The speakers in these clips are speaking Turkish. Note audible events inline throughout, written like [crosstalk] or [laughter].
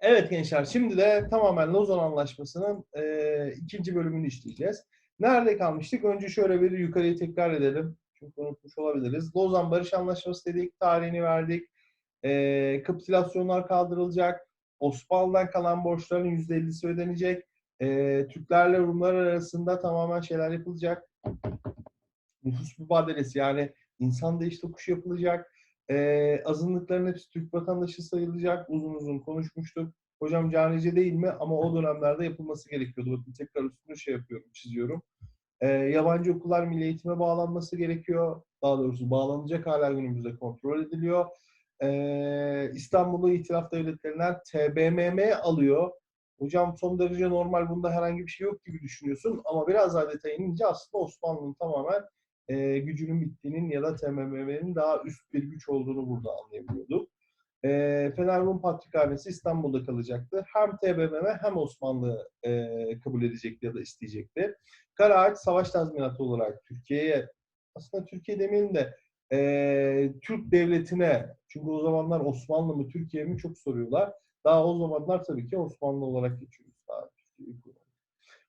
Evet gençler, şimdi de tamamen Lozan Anlaşması'nın e, ikinci bölümünü işleyeceğiz. Nerede kalmıştık? Önce şöyle bir yukarıyı tekrar edelim. Çünkü unutmuş olabiliriz. Lozan Barış Anlaşması dedik, tarihini verdik. E, kapitülasyonlar kaldırılacak. Osmanlı'dan kalan borçların %50'si ödenecek. E, Türklerle Rumlar arasında tamamen şeyler yapılacak. Nüfus mübadelesi yani insan değiş tokuşu yapılacak. Ee, azınlıkların hepsi Türk vatandaşı sayılacak. Uzun uzun konuşmuştuk. Hocam canice değil mi? Ama o dönemlerde yapılması gerekiyordu. Bakın tekrar üstünü şey yapıyorum, çiziyorum. Ee, yabancı okullar milli eğitime bağlanması gerekiyor. Daha doğrusu bağlanacak hala günümüzde kontrol ediliyor. Ee, İstanbul'u itilaf devletlerinden TBMM alıyor. Hocam son derece normal bunda herhangi bir şey yok gibi düşünüyorsun. Ama biraz daha detaya inince aslında Osmanlı'nın tamamen e, gücünün bittiğinin ya da TMM'nin daha üst bir güç olduğunu burada anlayabiliyorduk. E, Fener Rum Patrikhanesi İstanbul'da kalacaktı. Hem TBMM hem Osmanlı e, kabul edecekti ya da isteyecekti. Karaağaç savaş tazminatı olarak Türkiye'ye, aslında Türkiye demeyelim de e, Türk devletine, çünkü o zamanlar Osmanlı mı Türkiye mi çok soruyorlar. Daha o zamanlar tabii ki Osmanlı olarak geçiyoruz.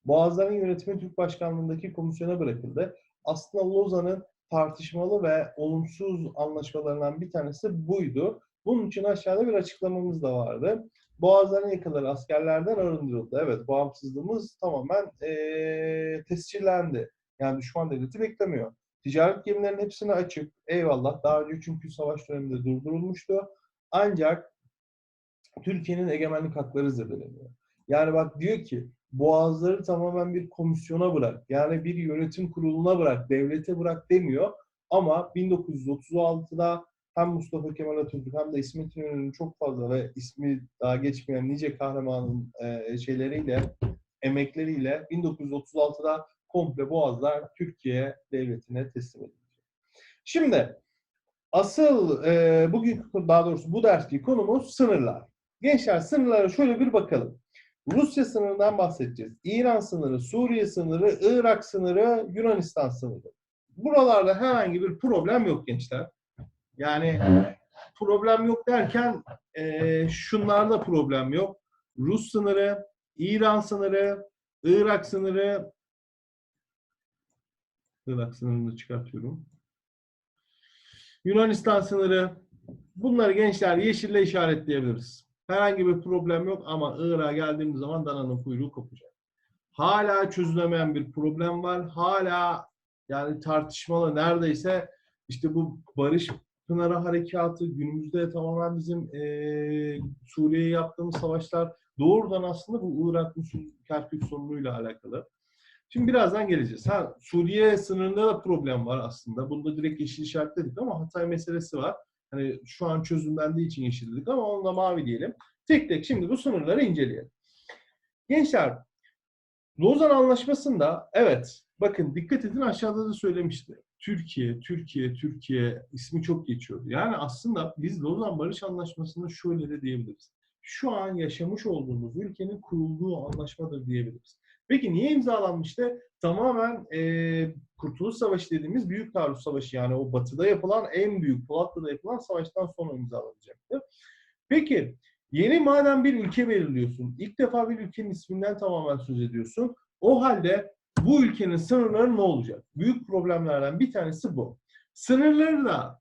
Boğazların yönetimi Türk Başkanlığındaki komisyona bırakıldı aslında Lozan'ın tartışmalı ve olumsuz anlaşmalarından bir tanesi buydu. Bunun için aşağıda bir açıklamamız da vardı. Boğazların yakaları askerlerden arındırıldı. Evet, bağımsızlığımız tamamen ee, tescillendi. Yani düşman devleti beklemiyor. Ticaret gemilerinin hepsini açık. Eyvallah. Daha önce çünkü savaş döneminde durdurulmuştu. Ancak Türkiye'nin egemenlik hakları zedeleniyor. Yani bak diyor ki boğazları tamamen bir komisyona bırak. Yani bir yönetim kuruluna bırak, devlete bırak demiyor. Ama 1936'da hem Mustafa Kemal Atatürk hem de İsmet İnönü'nün çok fazla ve ismi daha geçmeyen nice kahramanın e, şeyleriyle, emekleriyle 1936'da komple Boğazlar Türkiye devletine teslim edilecek. Şimdi asıl e, bugün daha doğrusu bu derski konumuz sınırlar. Gençler sınırlara şöyle bir bakalım. Rusya sınırından bahsedeceğiz. İran sınırı, Suriye sınırı, Irak sınırı, Yunanistan sınırı. Buralarda herhangi bir problem yok gençler. Yani problem yok derken e, şunlarda problem yok. Rus sınırı, İran sınırı, Irak sınırı, Irak sınırını çıkartıyorum. Yunanistan sınırı. Bunları gençler yeşille işaretleyebiliriz. Herhangi bir problem yok ama Irak'a geldiğimiz zaman dananın kuyruğu kopacak. Hala çözülemeyen bir problem var. Hala yani tartışmalı neredeyse işte bu Barış Pınarı Harekatı günümüzde tamamen bizim e, Suriye'ye yaptığımız savaşlar doğrudan aslında bu Irak Kerkük sorunuyla alakalı. Şimdi birazdan geleceğiz. Ha, Suriye sınırında da problem var aslında. Bunda direkt yeşil işaretledik ama Hatay meselesi var. Hani şu an çözümlendiği için yeşil dedik ama onu da mavi diyelim. Tek tek şimdi bu sınırları inceleyelim. Gençler, Lozan Anlaşması'nda evet bakın dikkat edin aşağıda da söylemişti. Türkiye, Türkiye, Türkiye ismi çok geçiyordu. Yani aslında biz Lozan Barış Anlaşması'nda şöyle de diyebiliriz. Şu an yaşamış olduğumuz ülkenin kurulduğu anlaşmadır diyebiliriz. Peki niye imzalanmıştı? Tamamen e, Kurtuluş Savaşı dediğimiz Büyük Taarruz Savaşı yani o batıda yapılan en büyük Polatlı'da yapılan savaştan sonra imzalanacaktı. Peki yeni madem bir ülke belirliyorsun, ilk defa bir ülkenin isminden tamamen söz ediyorsun. O halde bu ülkenin sınırları ne olacak? Büyük problemlerden bir tanesi bu. Sınırları da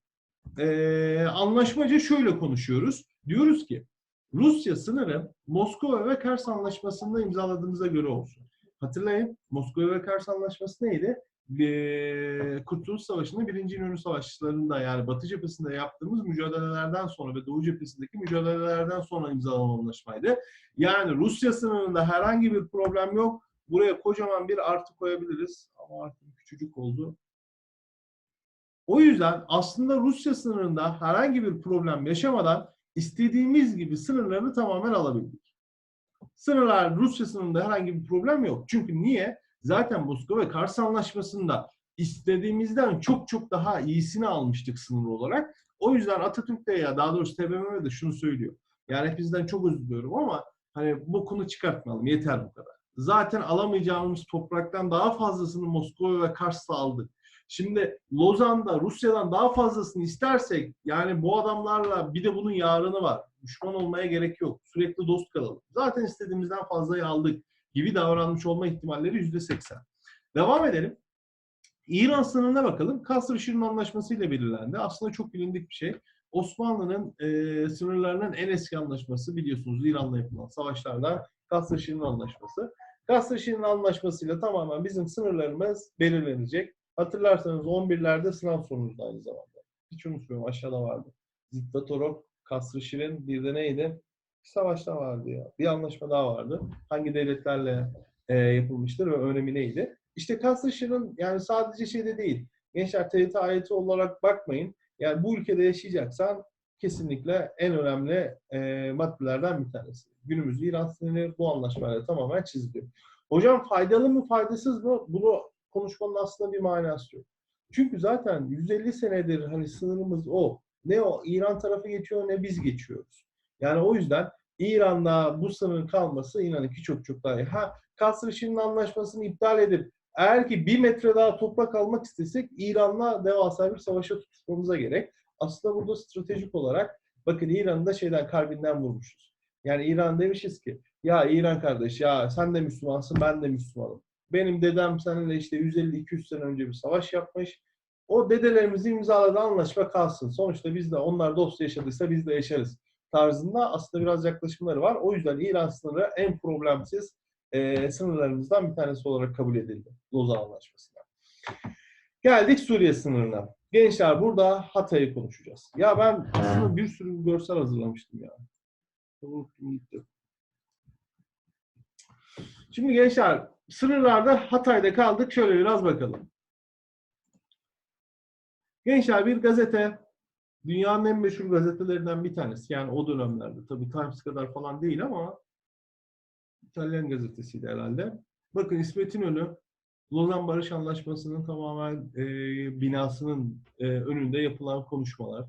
e, anlaşmaca şöyle konuşuyoruz. Diyoruz ki Rusya sınırı Moskova ve Kars Anlaşması'nda imzaladığımıza göre olsun. Hatırlayın Moskova ve Kars Anlaşması neydi? Ee, Kurtuluş Savaşı'nda birinci İnönü Savaşları'nda yani Batı cephesinde yaptığımız mücadelelerden sonra ve Doğu cephesindeki mücadelelerden sonra imzalanan anlaşmaydı. Yani Rusya sınırında herhangi bir problem yok. Buraya kocaman bir artı koyabiliriz. Ama artık küçücük oldu. O yüzden aslında Rusya sınırında herhangi bir problem yaşamadan istediğimiz gibi sınırlarını tamamen alabildik. Sınırlar Rusya sınırında herhangi bir problem yok. Çünkü niye? Zaten Moskova ve Kars Anlaşması'nda istediğimizden çok çok daha iyisini almıştık sınır olarak. O yüzden Atatürk de ya daha doğrusu TBMM de şunu söylüyor. Yani hepinizden çok özür diliyorum ama hani bu konu çıkartmayalım. Yeter bu kadar. Zaten alamayacağımız topraktan daha fazlasını Moskova ve Kars'ta aldık. Şimdi Lozan'da Rusya'dan daha fazlasını istersek yani bu adamlarla bir de bunun yarını var. Düşman olmaya gerek yok. Sürekli dost kalalım. Zaten istediğimizden fazlayı aldık gibi davranmış olma ihtimalleri yüzde seksen. Devam edelim. İran sınırına bakalım. Kasr-ı Anlaşması ile belirlendi. Aslında çok bilindik bir şey. Osmanlı'nın e, sınırlarının en eski anlaşması biliyorsunuz İran'la yapılan savaşlardan Kasr-ı Anlaşması. Kasr-ı Anlaşması'yla tamamen bizim sınırlarımız belirlenecek. Hatırlarsanız 11'lerde sınav sorunuzda aynı zamanda. Hiç unutmuyorum aşağıda vardı. Ziddatorok, Kasr-ı Şirin, bir de neydi? Bir savaşta vardı ya. Bir anlaşma daha vardı. Hangi devletlerle e, yapılmıştır ve önemi neydi? İşte Kasr-ı Şirin yani sadece şeyde değil. Gençler TRT ayeti olarak bakmayın. Yani bu ülkede yaşayacaksan kesinlikle en önemli e, maddelerden bir tanesi. Günümüzde İran sınırı bu anlaşmayla tamamen çiziliyor. Hocam faydalı mı faydasız mı? Bunu konuşmanın aslında bir manası yok. Çünkü zaten 150 senedir hani sınırımız o. Ne o İran tarafı geçiyor ne biz geçiyoruz. Yani o yüzden İran'da bu sınırın kalması inanın ki çok çok daha iyi. Ha Kasr-ı anlaşmasını iptal edip eğer ki bir metre daha toprak almak istesek İran'la devasa bir savaşa tutuşmamıza gerek. Aslında burada stratejik olarak bakın İran'ı da şeyden kalbinden vurmuşuz. Yani İran demişiz ki ya İran kardeş ya sen de Müslümansın ben de Müslümanım. Benim dedem seninle işte 150-200 sene önce bir savaş yapmış. O dedelerimizin imzaladığı anlaşma kalsın. Sonuçta biz de onlar dost yaşadıysa biz de yaşarız tarzında aslında biraz yaklaşımları var. O yüzden İran sınırı en problemsiz e, sınırlarımızdan bir tanesi olarak kabul edildi Lozan Anlaşması'nda. Geldik Suriye sınırına. Gençler burada Hatay'ı konuşacağız. Ya ben aslında [clears throat] bir sürü görsel hazırlamıştım ya. Şimdi gençler sınırlarda Hatay'da kaldık. Şöyle biraz bakalım. Gençler bir gazete dünyanın en meşhur gazetelerinden bir tanesi. Yani o dönemlerde. Tabii Times kadar falan değil ama İtalyan gazetesiydi herhalde. Bakın İsmet İnönü Lozan Barış Anlaşması'nın tamamen e, binasının e, önünde yapılan konuşmalar.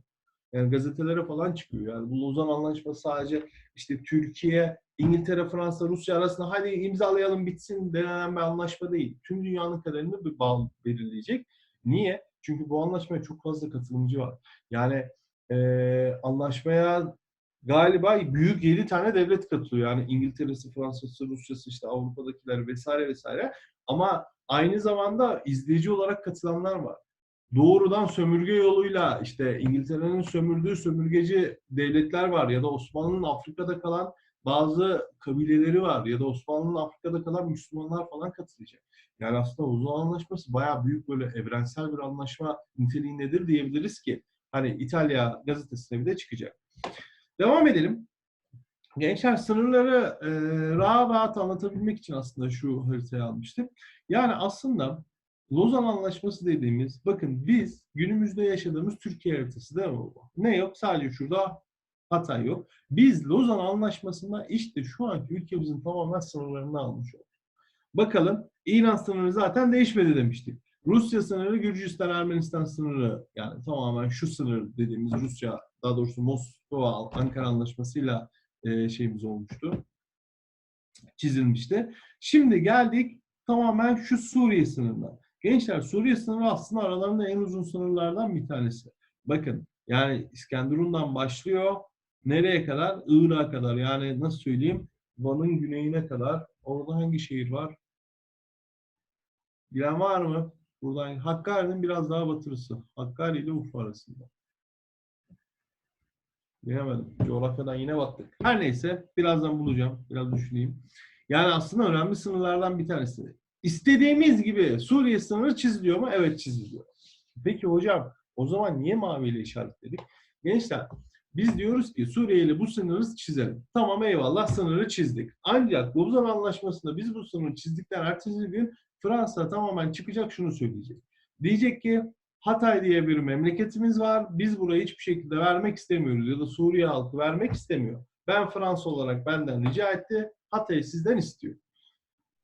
Yani gazetelere falan çıkıyor. Yani bu Lozan Anlaşması sadece işte Türkiye, İngiltere, Fransa, Rusya arasında hadi imzalayalım bitsin denen bir anlaşma değil. Tüm dünyanın kaderini bir bağ belirleyecek. Niye? Çünkü bu anlaşmaya çok fazla katılımcı var. Yani e, anlaşmaya galiba büyük 7 tane devlet katılıyor. Yani İngiltere'si, Fransa'sı, Rusya'sı, işte Avrupa'dakiler vesaire vesaire. Ama aynı zamanda izleyici olarak katılanlar var. Doğrudan sömürge yoluyla işte İngiltere'nin sömürdüğü sömürgeci devletler var ya da Osmanlı'nın Afrika'da kalan bazı kabileleri var ya da Osmanlı'nın Afrika'da kalan Müslümanlar falan katılacak. Yani aslında Uzun Anlaşması bayağı büyük böyle evrensel bir anlaşma niteliğindedir diyebiliriz ki hani İtalya gazetesine bir de çıkacak. Devam edelim. Gençler sınırları e, rahat rahat anlatabilmek için aslında şu haritayı almıştım. Yani aslında Lozan Anlaşması dediğimiz, bakın biz günümüzde yaşadığımız Türkiye haritası değil mi bu? Ne yok? Sadece şurada Hatay yok. Biz Lozan Anlaşması'nda işte şu anki ülkemizin tamamen sınırlarını almış olduk. Bakalım İran sınırı zaten değişmedi demiştik. Rusya sınırı, Gürcistan, Ermenistan sınırı yani tamamen şu sınır dediğimiz Rusya, daha doğrusu Moskova, Ankara Anlaşması'yla e, şeyimiz olmuştu. Çizilmişti. Şimdi geldik tamamen şu Suriye sınırına. Gençler Suriye sınırı aslında aralarında en uzun sınırlardan bir tanesi. Bakın yani İskenderun'dan başlıyor. Nereye kadar? Irak'a kadar. Yani nasıl söyleyeyim? Van'ın güneyine kadar. Orada hangi şehir var? Bilen var mı? Buradan Hakkari'nin biraz daha batırısı. Hakkari ile Urfa arasında. Bilemedim. Coğrafyadan yine battık. Her neyse birazdan bulacağım. Biraz düşüneyim. Yani aslında önemli sınırlardan bir tanesi. İstediğimiz gibi Suriye sınırı çiziliyor mu? Evet çiziliyor. Peki hocam o zaman niye maviyle işaretledik? Gençler biz diyoruz ki Suriye ile bu sınırı çizelim. Tamam eyvallah sınırı çizdik. Ancak Lozan Anlaşması'nda biz bu sınırı çizdikten ertesi gün Fransa tamamen çıkacak şunu söyleyecek. Diyecek ki Hatay diye bir memleketimiz var. Biz burayı hiçbir şekilde vermek istemiyoruz ya da Suriye halkı vermek istemiyor. Ben Fransa olarak benden rica etti. Hatay'ı sizden istiyor.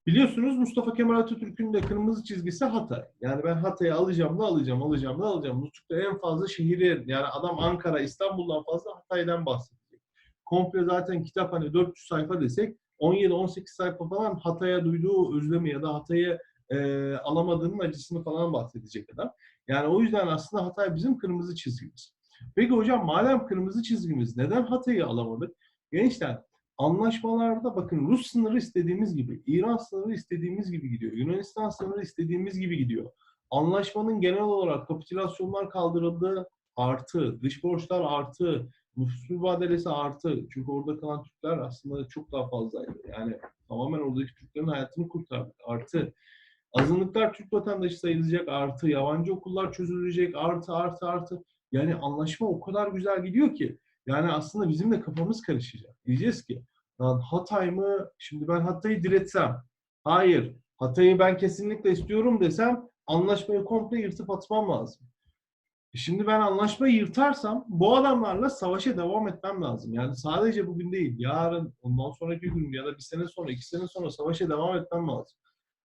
Biliyorsunuz Mustafa Kemal Atatürk'ün de kırmızı çizgisi Hatay. Yani ben Hatay'ı alacağım da alacağım, alacağım da alacağım. Nutuk'ta en fazla şehri, yani adam Ankara, İstanbul'dan fazla Hatay'dan bahsedecek. Komple zaten kitap hani 400 sayfa desek 17-18 sayfa falan Hatay'a duyduğu özlemi ya da Hatay'ı e, alamadığının acısını falan bahsedecek adam. Yani o yüzden aslında Hatay bizim kırmızı çizgimiz. Peki hocam madem kırmızı çizgimiz neden Hatay'ı alamadık? Gençler anlaşmalarda bakın Rus sınırı istediğimiz gibi, İran sınırı istediğimiz gibi gidiyor, Yunanistan sınırı istediğimiz gibi gidiyor. Anlaşmanın genel olarak kapitülasyonlar kaldırıldı, artı, dış borçlar artı, nüfus mübadelesi artı. Çünkü orada kalan Türkler aslında çok daha fazlaydı. Yani tamamen oradaki Türklerin hayatını kurtardı. Artı, azınlıklar Türk vatandaşı sayılacak artı, yabancı okullar çözülecek artı, artı, artı. Yani anlaşma o kadar güzel gidiyor ki. Yani aslında bizim de kafamız karışacak. Diyeceğiz ki, lan Hatay mı? Şimdi ben Hatay'ı diretsem. Hayır. Hatay'ı ben kesinlikle istiyorum desem anlaşmayı komple yırtıp atmam lazım. E Şimdi ben anlaşmayı yırtarsam bu adamlarla savaşa devam etmem lazım. Yani sadece bugün değil, yarın, ondan sonraki gün ya da bir sene sonra, iki sene sonra savaşa devam etmem lazım.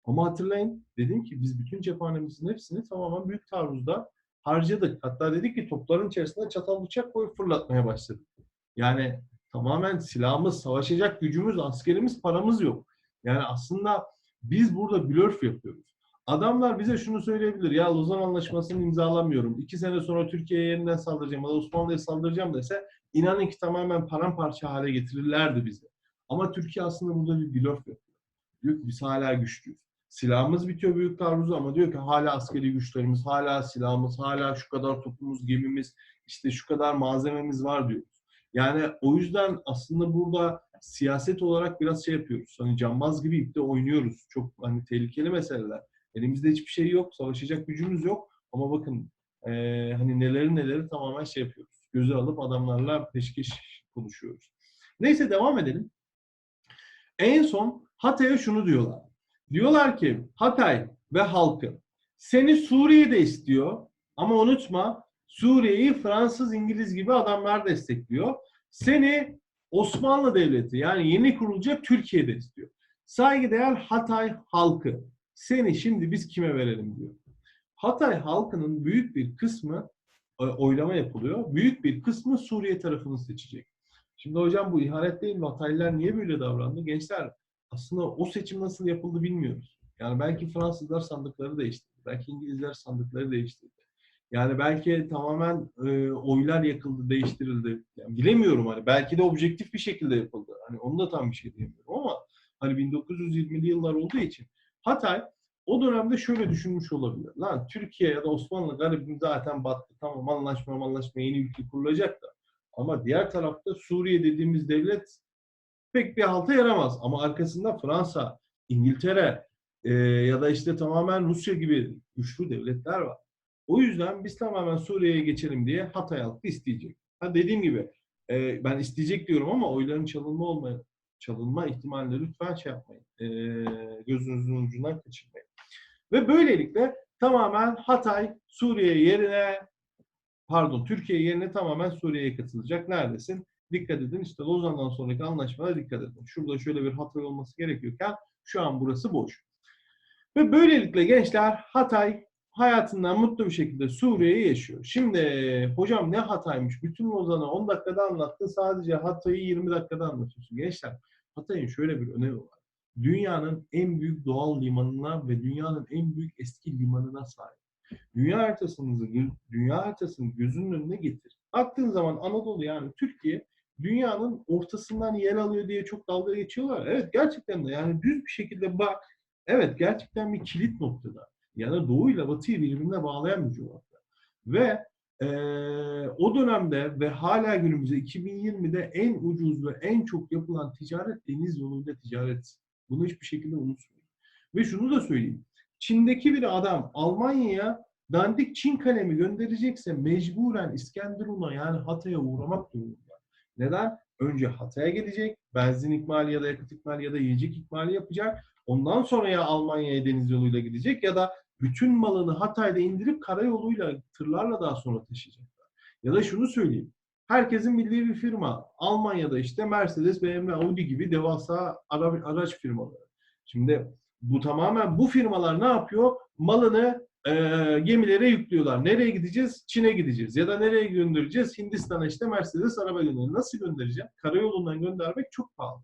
Ama hatırlayın, dedim ki biz bütün cephanemizin hepsini tamamen büyük taarruzda harcadık. Hatta dedik ki topların içerisinde çatal bıçak koyup fırlatmaya başladık. Yani tamamen silahımız, savaşacak gücümüz, askerimiz, paramız yok. Yani aslında biz burada blörf yapıyoruz. Adamlar bize şunu söyleyebilir. Ya Lozan Anlaşması'nı imzalamıyorum. İki sene sonra Türkiye'ye yeniden saldıracağım ya da Osmanlı'ya saldıracağım dese inanın ki tamamen paramparça hale getirirlerdi bizi. Ama Türkiye aslında burada bir blöf yapıyor. Diyor ki biz hala güçlüyüz. Silahımız bitiyor büyük taarruzu ama diyor ki hala askeri güçlerimiz, hala silahımız, hala şu kadar topumuz, gemimiz, işte şu kadar malzememiz var diyoruz. Yani o yüzden aslında burada siyaset olarak biraz şey yapıyoruz. Hani cambaz gibi ipte oynuyoruz. Çok hani tehlikeli meseleler. Elimizde hiçbir şey yok, savaşacak gücümüz yok. Ama bakın eee, hani neleri neleri tamamen şey yapıyoruz. Göze alıp adamlarla peşkeş konuşuyoruz. Neyse devam edelim. En son Hatay'a şunu diyorlar. Diyorlar ki Hatay ve halkı seni Suriye'de istiyor ama unutma Suriye'yi Fransız, İngiliz gibi adamlar destekliyor. Seni Osmanlı Devleti yani yeni kurulacak Türkiye'de istiyor. Saygıdeğer Hatay halkı seni şimdi biz kime verelim diyor. Hatay halkının büyük bir kısmı e, oylama yapılıyor. Büyük bir kısmı Suriye tarafını seçecek. Şimdi hocam bu ihanet değil mi? Hataylılar niye böyle davrandı? Gençler aslında o seçim nasıl yapıldı bilmiyoruz. Yani belki Fransızlar sandıkları değiştirdi. Belki İngilizler sandıkları değiştirdi. Yani belki tamamen e, oylar yakıldı, değiştirildi. Yani bilemiyorum hani. Belki de objektif bir şekilde yapıldı. Hani onu da tam bir şey diyemiyorum ama hani 1920'li yıllar olduğu için Hatay o dönemde şöyle düşünmüş olabilir. Lan Türkiye ya da Osmanlı garibim zaten battı. Tamam anlaşma anlaşma yeni ülke kurulacak da. Ama diğer tarafta Suriye dediğimiz devlet pek bir halta yaramaz. Ama arkasında Fransa, İngiltere e, ya da işte tamamen Rusya gibi güçlü devletler var. O yüzden biz tamamen Suriye'ye geçelim diye Hatay halkı isteyecek. Ha dediğim gibi e, ben isteyecek diyorum ama oyların çalınma olma çalınma ihtimalini lütfen şey yapmayın. E, gözünüzün ucundan kaçırmayın. Ve böylelikle tamamen Hatay Suriye yerine pardon Türkiye yerine tamamen Suriye'ye katılacak. Neredesin? Dikkat edin işte Lozan'dan sonraki anlaşmada dikkat edin. Şurada şöyle bir Hatay olması gerekiyorken şu an burası boş. Ve böylelikle gençler Hatay hayatından mutlu bir şekilde Suriye'yi yaşıyor. Şimdi hocam ne Hatay'mış? Bütün Lozan'ı 10 dakikada anlattın. Sadece Hatay'ı 20 dakikada anlatıyorsun. Gençler Hatay'ın şöyle bir önemi var. Dünyanın en büyük doğal limanına ve dünyanın en büyük eski limanına sahip. Dünya haritasını, dünya haritasını gözünün önüne getir. Baktığın zaman Anadolu yani Türkiye dünyanın ortasından yer alıyor diye çok dalga geçiyorlar. Evet gerçekten de yani düz bir şekilde bak. Evet gerçekten bir kilit noktada. Yani Doğu ile Batı'yı birbirine bağlayan bir coğrafya. Ve e, o dönemde ve hala günümüzde 2020'de en ucuz ve en çok yapılan ticaret deniz yoluyla ticaret. Bunu hiçbir şekilde unutmayın. Ve şunu da söyleyeyim. Çin'deki bir adam Almanya'ya dandik Çin kalemi gönderecekse mecburen İskenderun'a yani Hatay'a uğramak durumunda. Neden? Önce Hatay'a gidecek, benzin ikmali ya da yakıt ikmali ya da yiyecek ikmali yapacak. Ondan sonra ya Almanya'ya deniz yoluyla gidecek ya da bütün malını Hatay'da indirip karayoluyla, tırlarla daha sonra taşıyacaklar. Ya da şunu söyleyeyim. Herkesin bildiği bir firma. Almanya'da işte Mercedes, BMW, Audi gibi devasa ara- araç firmaları. Şimdi bu tamamen bu firmalar ne yapıyor? Malını e, gemilere yüklüyorlar. Nereye gideceğiz? Çin'e gideceğiz. Ya da nereye göndereceğiz? Hindistan'a işte Mercedes araba gönderiyor. Nasıl göndereceğim? Karayolundan göndermek çok pahalı.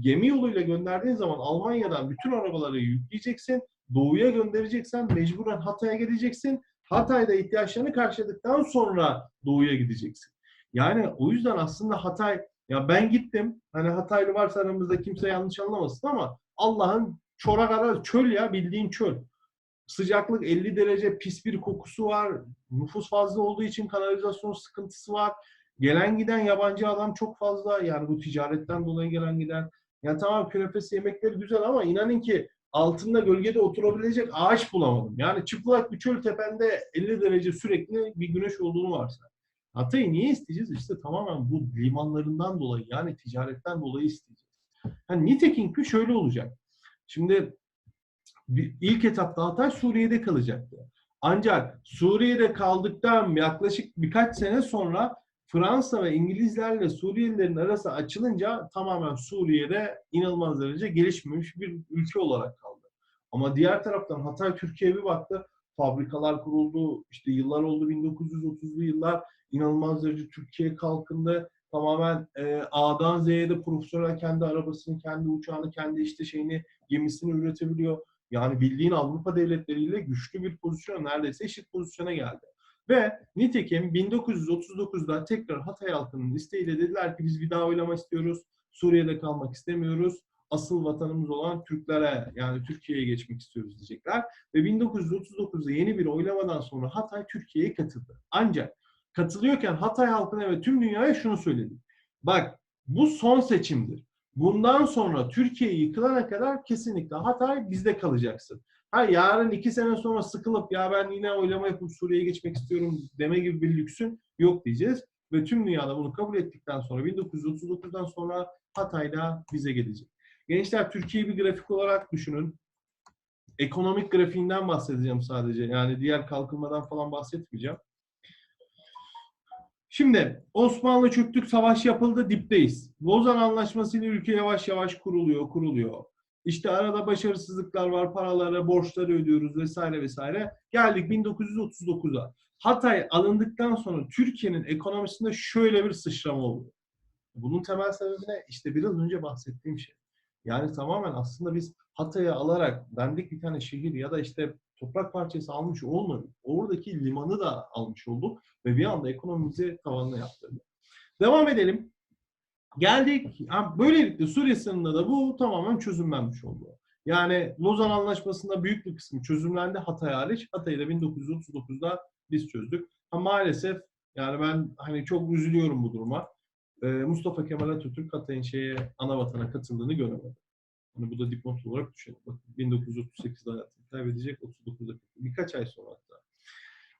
Gemi yoluyla gönderdiğin zaman Almanya'dan bütün arabaları yükleyeceksin. Doğuya göndereceksen mecburen Hatay'a geleceksin. Hatay'da ihtiyaçlarını karşıladıktan sonra doğuya gideceksin. Yani o yüzden aslında Hatay ya ben gittim. Hani Hataylı varsa aramızda kimse yanlış anlamasın ama Allah'ın çorak ara çöl ya bildiğin çöl. Sıcaklık 50 derece pis bir kokusu var. Nüfus fazla olduğu için kanalizasyon sıkıntısı var. Gelen giden yabancı adam çok fazla. Yani bu ticaretten dolayı gelen giden. Yani tamam künefesi yemekleri güzel ama inanın ki altında gölgede oturabilecek ağaç bulamadım. Yani çıplak bir çöl tepende 50 derece sürekli bir güneş olduğunu varsa. Hatay'ı niye isteyeceğiz? İşte tamamen bu limanlarından dolayı yani ticaretten dolayı isteyeceğiz. Yani nitekim ki şöyle olacak. Şimdi bir, ilk etapta Hatay Suriye'de kalacaktı. Ancak Suriye'de kaldıktan yaklaşık birkaç sene sonra Fransa ve İngilizlerle Suriyelilerin arası açılınca tamamen Suriye'de inanılmaz derece gelişmemiş bir ülke olarak kaldı. Ama diğer taraftan Hatay Türkiye'ye bir baktı. Fabrikalar kuruldu. İşte yıllar oldu 1930'lu yıllar. inanılmaz derece Türkiye kalkındı. Tamamen e, A'dan Z'ye de profesyonel kendi arabasını, kendi uçağını, kendi işte şeyini, gemisini üretebiliyor. Yani bildiğin Avrupa devletleriyle güçlü bir pozisyona, neredeyse eşit pozisyona geldi. Ve nitekim 1939'da tekrar Hatay halkının isteğiyle dediler ki biz bir daha oylama istiyoruz. Suriye'de kalmak istemiyoruz. Asıl vatanımız olan Türklere yani Türkiye'ye geçmek istiyoruz diyecekler. Ve 1939'da yeni bir oylamadan sonra Hatay Türkiye'ye katıldı. Ancak katılıyorken Hatay halkına ve tüm dünyaya şunu söyledi. Bak bu son seçimdir. Bundan sonra Türkiye yıkılana kadar kesinlikle Hatay bizde kalacaksın. Ha yarın iki sene sonra sıkılıp ya ben yine oylama yapıp Suriye'ye geçmek istiyorum deme gibi bir lüksün yok diyeceğiz. Ve tüm dünyada bunu kabul ettikten sonra 1939'dan sonra Hatay'da bize gelecek. Gençler Türkiye'yi bir grafik olarak düşünün. Ekonomik grafiğinden bahsedeceğim sadece. Yani diğer kalkınmadan falan bahsetmeyeceğim. Şimdi Osmanlı çöktük, savaş yapıldı, dipteyiz. Lozan Anlaşması ile ülke yavaş yavaş kuruluyor, kuruluyor. İşte arada başarısızlıklar var, paraları, borçları ödüyoruz vesaire vesaire. Geldik 1939'a. Hatay alındıktan sonra Türkiye'nin ekonomisinde şöyle bir sıçrama oldu. Bunun temel sebebi ne? İşte biraz önce bahsettiğim şey. Yani tamamen aslında biz Hatay'ı alarak bendik bir tane şehir ya da işte toprak parçası almış olmadık. Oradaki limanı da almış olduk ve bir anda ekonomimizi tavanına yaptırdı. Devam edelim. Geldik. Böylelikle Suriye sınırında da bu tamamen çözümlenmiş oldu. Yani Lozan Anlaşması'nda büyük bir kısmı çözümlendi Hatay hariç. Hatay'ı da 1939'da biz çözdük. Ama maalesef yani ben hani çok üzülüyorum bu duruma. Ee, Mustafa Kemal Atatürk Hatay'ın şeye ana vatana katıldığını göremedi. Hani bu da dipnot olarak düşünün. Bakın 1938'de hayatını kaybedecek, 39'da birkaç ay sonra hatta.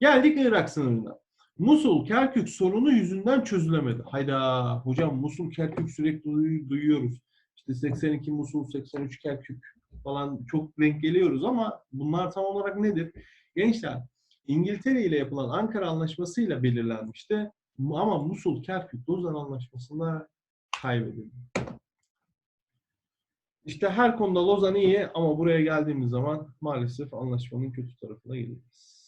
Geldik Irak sınırına. Musul Kerkük sorunu yüzünden çözülemedi. Hayda hocam Musul Kerkük sürekli duyuyoruz. İşte 82 Musul, 83 Kerkük falan çok denk geliyoruz ama bunlar tam olarak nedir? Gençler İngiltere ile yapılan Ankara Anlaşması ile belirlenmişti. Ama Musul Kerkük Lozan Anlaşması'nda kaybedildi. İşte her konuda Lozan iyi ama buraya geldiğimiz zaman maalesef anlaşmanın kötü tarafına geliyoruz.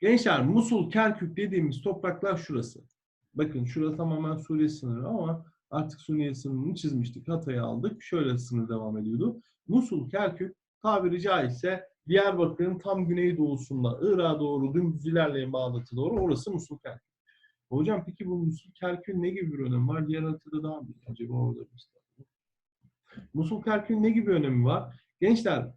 Gençler Musul, Kerkük dediğimiz topraklar şurası. Bakın şurası tamamen Suriye sınırı ama artık Suriye sınırını çizmiştik. Hatay'ı aldık. Şöyle sınır devam ediyordu. Musul, Kerkük tabiri caizse Diyarbakır'ın tam güneydoğusunda Irak'a doğru dümdüz ilerleyen bağlatı doğru orası Musul, Kerkük. Hocam peki bu Musul, Kerkük'ün ne gibi bir önemi var? Diğer haritada daha mı? Acaba orada bir Musul, Kerkük'ün ne gibi önemi var? Gençler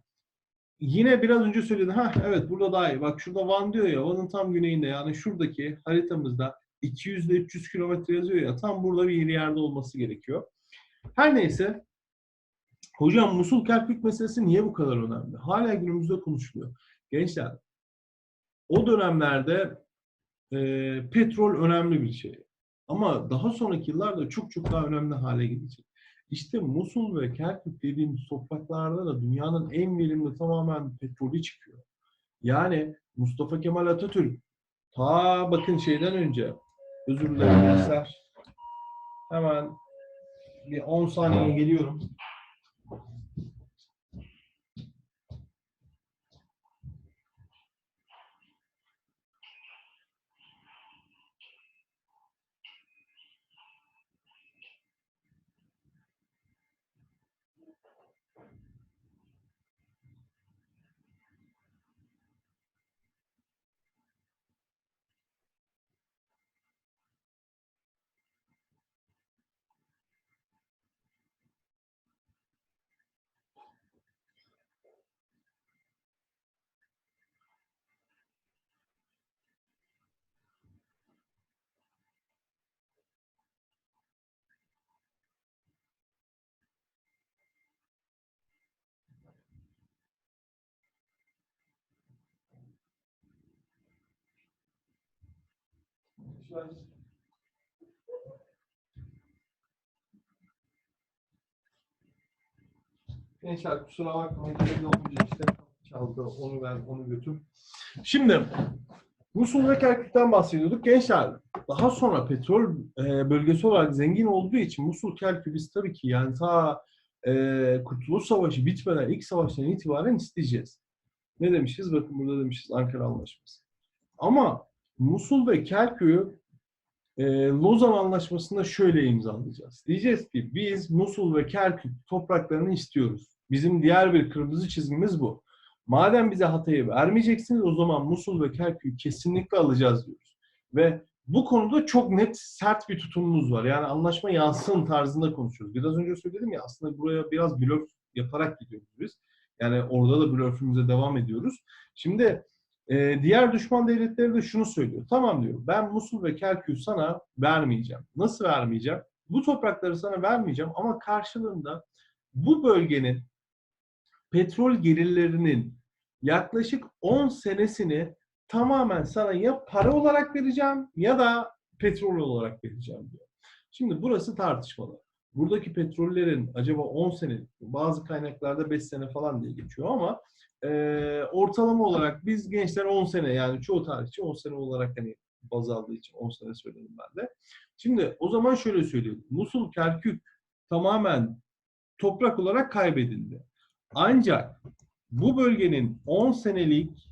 Yine biraz önce söyledim. Ha evet burada daha iyi. Bak şurada Van diyor ya. Van'ın tam güneyinde yani şuradaki haritamızda 200 ile 300 kilometre yazıyor ya. Tam burada bir yerde olması gerekiyor. Her neyse hocam Musul Kerkük meselesi niye bu kadar önemli? Hala günümüzde konuşuluyor. Gençler o dönemlerde e, petrol önemli bir şey. Ama daha sonraki yıllarda çok çok daha önemli hale gelecek. İşte Musul ve Kerkük dediğimiz topraklarda da dünyanın en verimli tamamen petrolü çıkıyor. Yani Mustafa Kemal Atatürk ta bakın şeyden önce özür dilerim gençler. Hemen bir 10 saniye geliyorum. Baş. Gençler kusura bakmayın. Evde olunca işte çaldı. Onu ver, onu götür. Şimdi Musul ve Kerkük'ten bahsediyorduk. Gençler daha sonra petrol e, bölgesi olarak zengin olduğu için Musul Kerkük biz tabii ki yani ta e, Kurtuluş Savaşı bitmeden ilk savaştan itibaren isteyeceğiz. Ne demişiz? Bakın burada demişiz Ankara Anlaşması. Ama Musul ve Kerkük'ü e, Lozan Anlaşması'nda şöyle imzalayacağız. Diyeceğiz ki biz Musul ve Kerkük topraklarını istiyoruz. Bizim diğer bir kırmızı çizgimiz bu. Madem bize Hatay'ı vermeyeceksiniz o zaman Musul ve Kerkük'ü kesinlikle alacağız diyoruz. Ve bu konuda çok net, sert bir tutumumuz var. Yani anlaşma yansın tarzında konuşuyoruz. Biraz önce söyledim ya aslında buraya biraz blöf yaparak gidiyoruz biz. Yani orada da blöfümüze devam ediyoruz. Şimdi e, diğer düşman devletleri de şunu söylüyor. Tamam diyor ben Musul ve Kerkük'ü sana vermeyeceğim. Nasıl vermeyeceğim? Bu toprakları sana vermeyeceğim ama karşılığında bu bölgenin petrol gelirlerinin yaklaşık 10 senesini tamamen sana ya para olarak vereceğim ya da petrol olarak vereceğim diyor. Şimdi burası tartışmalı. Buradaki petrollerin acaba 10 sene, bazı kaynaklarda 5 sene falan diye geçiyor ama e, ortalama olarak biz gençler 10 sene yani çoğu tarihçi 10 sene olarak hani baz aldığı için 10 sene söyledim ben de. Şimdi o zaman şöyle söyleyeyim. Musul, Kerkük tamamen toprak olarak kaybedildi. Ancak bu bölgenin 10 senelik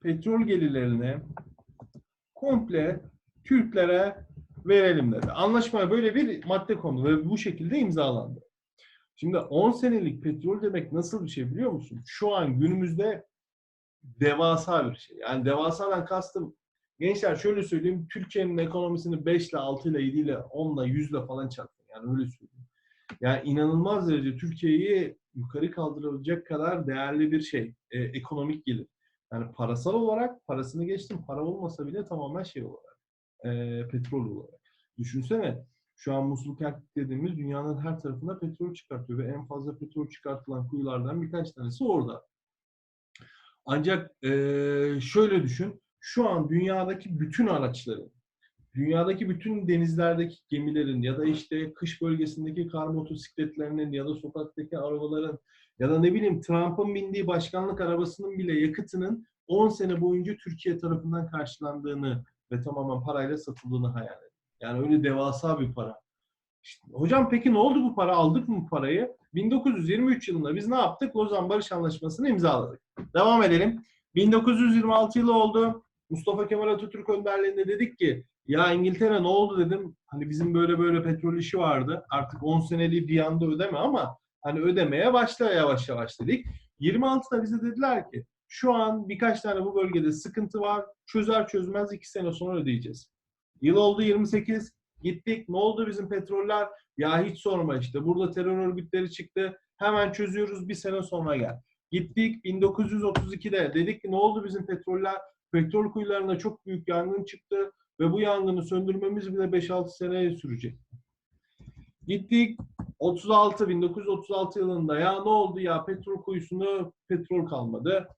petrol gelirlerini komple Türklere verelim dedi. Anlaşmaya böyle bir madde kondu ve bu şekilde imzalandı. Şimdi 10 senelik petrol demek nasıl bir şey biliyor musun? Şu an günümüzde devasa bir şey. Yani devasadan kastım gençler şöyle söyleyeyim Türkiye'nin ekonomisini 5 ile 6 ile 7 ile 10 ile 100 ile falan çarptı. Yani öyle söyleyeyim. Yani inanılmaz derece Türkiye'yi yukarı kaldırılacak kadar değerli bir şey. E, ekonomik gelir. Yani parasal olarak parasını geçtim. Para olmasa bile tamamen şey olarak. E, petrol olarak. Düşünsene şu an Musul Kerkük dediğimiz dünyanın her tarafına petrol çıkartıyor ve en fazla petrol çıkartılan kuyulardan birkaç tanesi orada. Ancak e, şöyle düşün. Şu an dünyadaki bütün araçların dünyadaki bütün denizlerdeki gemilerin ya da işte kış bölgesindeki kar motosikletlerinin ya da sokaktaki arabaların ya da ne bileyim Trump'ın bindiği başkanlık arabasının bile yakıtının 10 sene boyunca Türkiye tarafından karşılandığını ve tamamen parayla satıldığını hayal edin. Yani öyle devasa bir para. İşte, hocam peki ne oldu bu para? Aldık mı bu parayı? 1923 yılında biz ne yaptık? Lozan Barış Anlaşması'nı imzaladık. Devam edelim. 1926 yılı oldu. Mustafa Kemal Atatürk önderliğinde dedik ki ya İngiltere ne oldu dedim. Hani bizim böyle böyle petrol işi vardı. Artık 10 seneliği bir anda ödeme ama hani ödemeye başla yavaş yavaş dedik. 26'da bize dediler ki şu an birkaç tane bu bölgede sıkıntı var. Çözer çözmez 2 sene sonra ödeyeceğiz. Yıl oldu 28. Gittik. Ne oldu bizim petroller? Ya hiç sorma işte. Burada terör örgütleri çıktı. Hemen çözüyoruz. Bir sene sonra gel. Gittik 1932'de. Dedik ki ne oldu bizim petroller? Petrol kuyularında çok büyük yangın çıktı ve bu yangını söndürmemiz bile 5-6 seneye sürecek. Gittik 36 1936 yılında ya ne oldu ya petrol kuyusunda petrol kalmadı.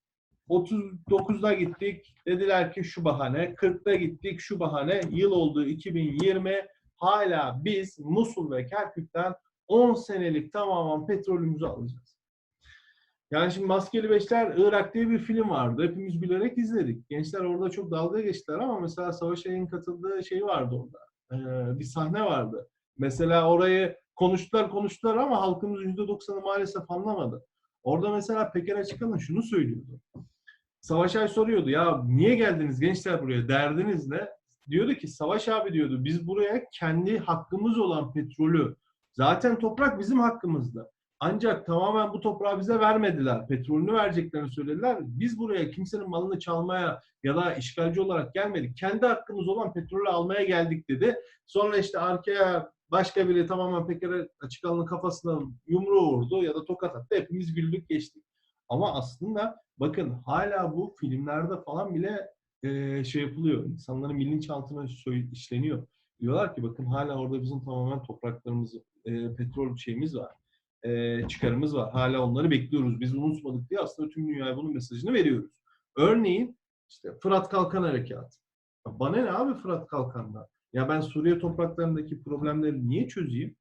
39'da gittik dediler ki şu bahane. 40'da gittik şu bahane. Yıl oldu 2020. Hala biz Musul ve Kerkük'ten 10 senelik tamamen petrolümüzü alacağız. Yani şimdi Maskeli Beşler Irak diye bir film vardı. Hepimiz bilerek izledik. Gençler orada çok dalga geçtiler ama mesela Savaş Ay'ın katıldığı şey vardı orada. Ee, bir sahne vardı. Mesela orayı konuştular konuştular ama halkımız %90'ı maalesef anlamadı. Orada mesela Peker Açıkalın şunu söylüyordu. Savaş Ay soruyordu ya niye geldiniz gençler buraya derdiniz ne? Diyordu ki Savaş abi diyordu biz buraya kendi hakkımız olan petrolü zaten toprak bizim hakkımızda. Ancak tamamen bu toprağı bize vermediler. Petrolünü vereceklerini söylediler. Biz buraya kimsenin malını çalmaya ya da işgalci olarak gelmedik. Kendi hakkımız olan petrolü almaya geldik dedi. Sonra işte arkaya başka biri tamamen Peker Açıkalın'ın kafasına yumruğu vurdu ya da tokat attı. Hepimiz güldük geçtik. Ama aslında bakın hala bu filmlerde falan bile e, şey yapılıyor. İnsanların bilinçaltına işleniyor. Diyorlar ki bakın hala orada bizim tamamen topraklarımız, e, petrol şeyimiz var e, çıkarımız var. Hala onları bekliyoruz. Biz unutmadık diye aslında tüm dünyaya bunun mesajını veriyoruz. Örneğin İşte Fırat Kalkan Harekatı. Bana ne abi Fırat Kalkan'dan? Ya ben Suriye topraklarındaki problemleri niye çözeyim?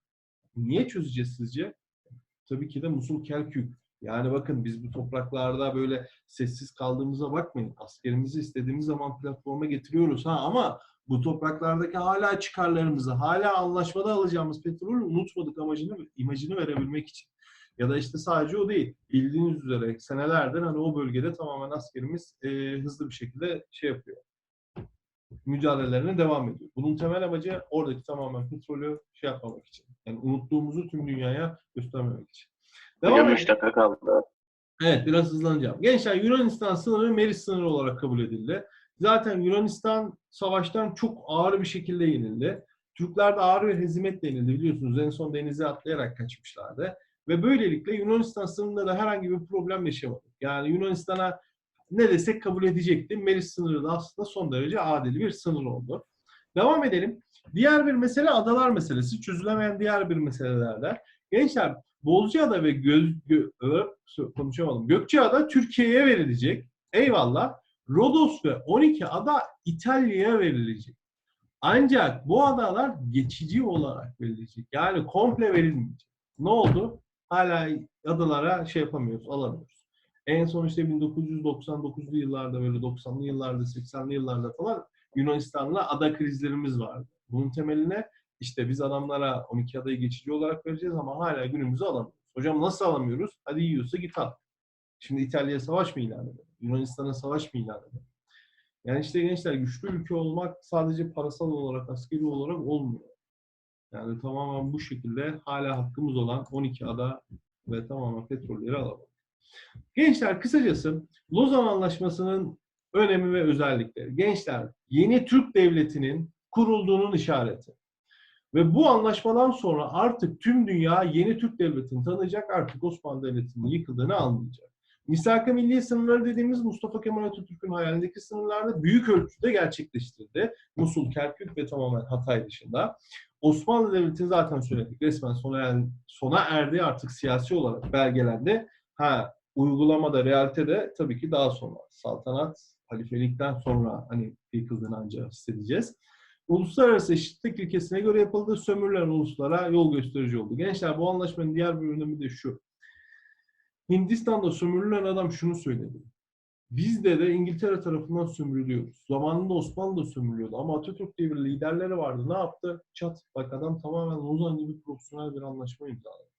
Niye çözeceğiz sizce? Tabii ki de Musul Kerkük. Yani bakın biz bu topraklarda böyle sessiz kaldığımıza bakmayın. Askerimizi istediğimiz zaman platforma getiriyoruz ha ama bu topraklardaki hala çıkarlarımızı, hala anlaşmada alacağımız petrolü unutmadık amacını, imajını verebilmek için. Ya da işte sadece o değil. Bildiğiniz üzere senelerdir hani o bölgede tamamen askerimiz e, hızlı bir şekilde şey yapıyor. Mücadelelerine devam ediyor. Bunun temel amacı oradaki tamamen petrolü şey yapmamak için. Yani unuttuğumuzu tüm dünyaya göstermemek için. Devam Hocam edelim. 3 dakika kaldı. Evet biraz hızlanacağım. Gençler Yunanistan sınırı Meris sınırı olarak kabul edildi. Zaten Yunanistan savaştan çok ağır bir şekilde yenildi. Türkler de ağır bir hezimetle yenildi biliyorsunuz. En son denize atlayarak kaçmışlardı. Ve böylelikle Yunanistan sınırında da herhangi bir problem yaşamadık. Yani Yunanistan'a ne desek kabul edecekti. Meris sınırı da aslında son derece adil bir sınır oldu. Devam edelim. Diğer bir mesele adalar meselesi. Çözülemeyen diğer bir meselelerden. Gençler Bozcaada ve Göz, Gö, konuşamadım. Gökçeada Türkiye'ye verilecek. Eyvallah. Rodos ve 12 ada İtalya'ya verilecek. Ancak bu adalar geçici olarak verilecek. Yani komple verilmeyecek. Ne oldu? Hala adalara şey yapamıyoruz, alamıyoruz. En son işte 1999'lu yıllarda böyle 90'lı yıllarda, 80'li yıllarda falan Yunanistan'la ada krizlerimiz vardı. Bunun temeline işte biz adamlara 12 adayı geçici olarak vereceğiz ama hala günümüzü alamıyoruz. Hocam nasıl alamıyoruz? Hadi yiyorsa git al. Şimdi İtalya'ya savaş mı ilan edelim? Yunanistan'a savaş mı ilan edelim? Yani işte gençler güçlü ülke olmak sadece parasal olarak, askeri olarak olmuyor. Yani tamamen bu şekilde hala hakkımız olan 12 ada ve tamamen petrolleri alalım. Gençler kısacası Lozan Anlaşması'nın önemi ve özellikleri. Gençler yeni Türk Devleti'nin kurulduğunun işareti. Ve bu anlaşmadan sonra artık tüm dünya yeni Türk Devleti'ni tanıyacak, artık Osmanlı Devleti'nin yıkıldığını anlayacak. Misak-ı Milli sınırları dediğimiz Mustafa Kemal Atatürk'ün hayalindeki sınırlarda büyük ölçüde gerçekleştirdi. Musul, Kerkük ve tamamen Hatay dışında. Osmanlı Devleti zaten söyledik resmen sona, er- sona erdi artık siyasi olarak belgelendi. Ha uygulamada, realitede tabii ki daha sonra. Saltanat, halifelikten sonra hani yıkıldığını ancak hissedeceğiz. Uluslararası eşitlik ilkesine göre yapıldığı sömürülen uluslara yol gösterici oldu. Gençler bu anlaşmanın diğer bir önemi de şu. Hindistan'da sömürülen adam şunu söyledi. Bizde de İngiltere tarafından sömürülüyoruz. Zamanında Osmanlı da sömürülüyordu ama Atatürk diye bir liderleri vardı. Ne yaptı? Çat. Bak adam tamamen Lozan gibi profesyonel bir anlaşma imzaladı.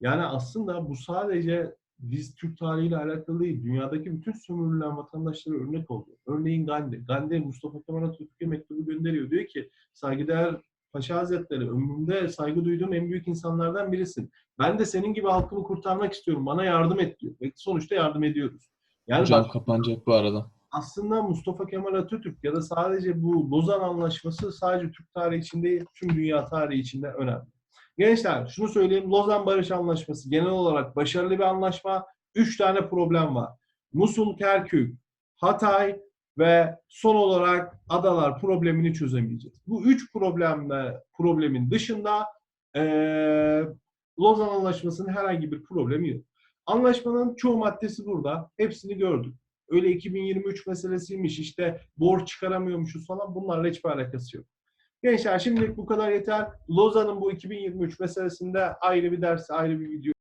Yani aslında bu sadece biz Türk tarihiyle alakalı değil. Dünyadaki bütün sömürülen vatandaşlara örnek oldu. Örneğin Gandhi. Gandhi Mustafa Kemal Atatürk'e mektubu gönderiyor. Diyor ki saygıdeğer Paşa Hazretleri ömrümde saygı duyduğum en büyük insanlardan birisin. Ben de senin gibi halkımı kurtarmak istiyorum. Bana yardım et diyor. Ve sonuçta yardım ediyoruz. Yani Hocam bak, kapanacak bu arada. aslında Mustafa Kemal Atatürk ya da sadece bu Lozan Anlaşması sadece Türk tarihi için değil, tüm dünya tarihi için de önemli. Gençler şunu söyleyeyim, Lozan Barış Anlaşması genel olarak başarılı bir anlaşma. Üç tane problem var. Musul, Kerkük, Hatay ve son olarak adalar problemini çözemeyeceğiz. Bu üç problemle problemin dışında eee Lozan Anlaşması'nın herhangi bir problemi yok. Anlaşmanın çoğu maddesi burada. Hepsini gördük. Öyle 2023 meselesiymiş işte borç çıkaramıyormuşuz falan bunlarla hiçbir alakası yok. Gençler şimdilik bu kadar yeter. Lozan'ın bu 2023 meselesinde ayrı bir ders, ayrı bir video